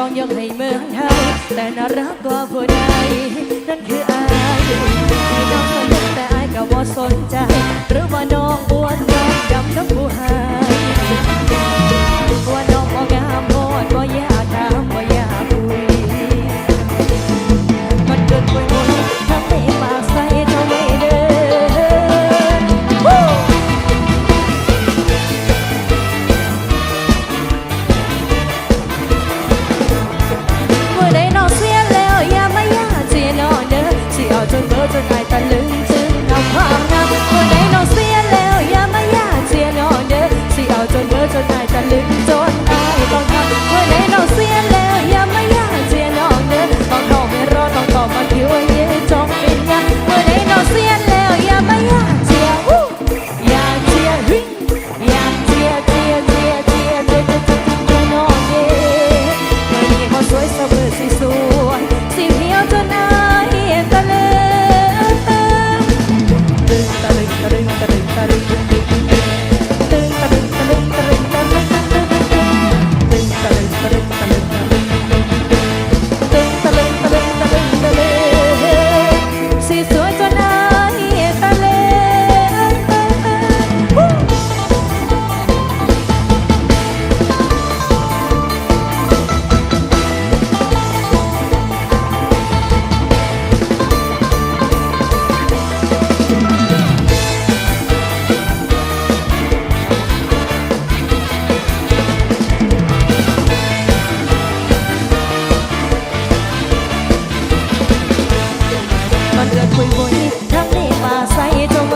ต้องยกให้เมืองไทยแต่น่ารักก็ผู้ใดนั่นคืออายที่น้อง Hallelujah. อนเรือคุยบุยทำได้มาใส่จง